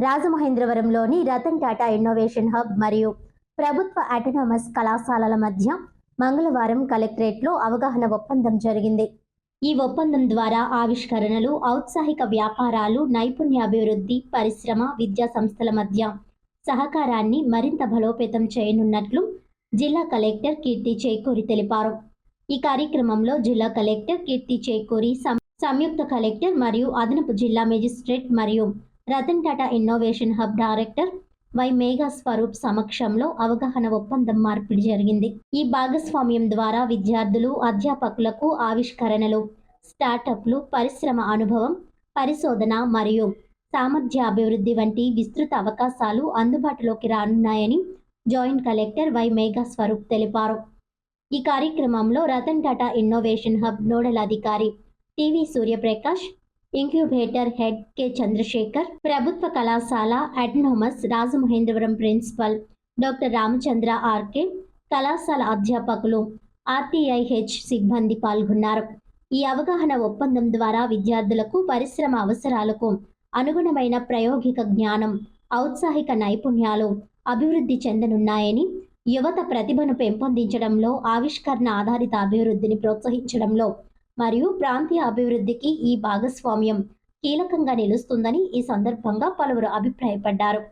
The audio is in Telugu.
రాజమహేంద్రవరంలోని రతన్ టాటా ఇన్నోవేషన్ హబ్ మరియు ప్రభుత్వ అటోనమస్ కళాశాలల మధ్య మంగళవారం కలెక్టరేట్లో అవగాహన ఒప్పందం జరిగింది. ఈ ఒప్పందం ద్వారా ఆవిష్కరణలు ఔత్సాహిక వ్యాపారాలు నైపుణ్యాభివృద్ధి పరిశ్రమ విద్యా సంస్థల మధ్య సహకారాన్ని మరింత బలోపేతం చేయనున్నట్లు జిల్లా కలెక్టర్ కీర్తి చేకూరి తెలిపారు. ఈ కార్యక్రమంలో జిల్లా కలెక్టర్ కీర్తి చేకూరి సం- సంయుక్త కలెక్టర్ మరియు అదనపు జిల్లా మేజిస్ట్రేట్ మరియు Ratan Tata innovation hub director Y Megha Swaroop సమక్షంలో అవగాహన ఒప్పందం మార్పిడి జరిగింది. ఈ భాగస్వామ్యం ద్వారా విద్యార్థులు అధ్యాపకులకు ఆవిష్కరణలు స్టార్టప్లు పరిశ్రమ అనుభవం పరిశోధన మరియు సామర్థ్య అభివృద్ధి వంటి విస్తృత అవకాశాలు అందుబాటులోకి రానున్నాయని joint collector Y Megha Swaroop తెలిపారు. ఈ కార్యక్రమంలో Ratan Tata innovation hub nodal అధికారి TV Suryaprakash incubator head K. Chandrasekhar ప్రభుత్వ కళాశాల autonomous Rajamahendravaram principal doctor Ramachandra RK కళాశాల అధ్యాపకులు ఆర్టీఐహెచ్ సిబ్బంది పాల్గొన్నారు. ఈ అవగాహన ఒప్పందం ద్వారా విద్యార్థులకు పరిశ్రమ అవసరాలకు అనుగుణమైన ప్రయోగిక జ్ఞానం ఔత్సాహిక నైపుణ్యాలు అభివృద్ధి చెందనున్నాయని యువత ప్రతిభను పెంపొందించడంలో ఆవిష్కరణ ఆధారిత అభివృద్ధిని ప్రోత్సహించడంలో మరియు ప్రాంతీయ అభివృద్ధికి ఈ భాగస్వామ్యం కీలకంగా నిలుస్తుందని ఈ సందర్భంగా పలువురు అభిప్రాయపడ్డారు.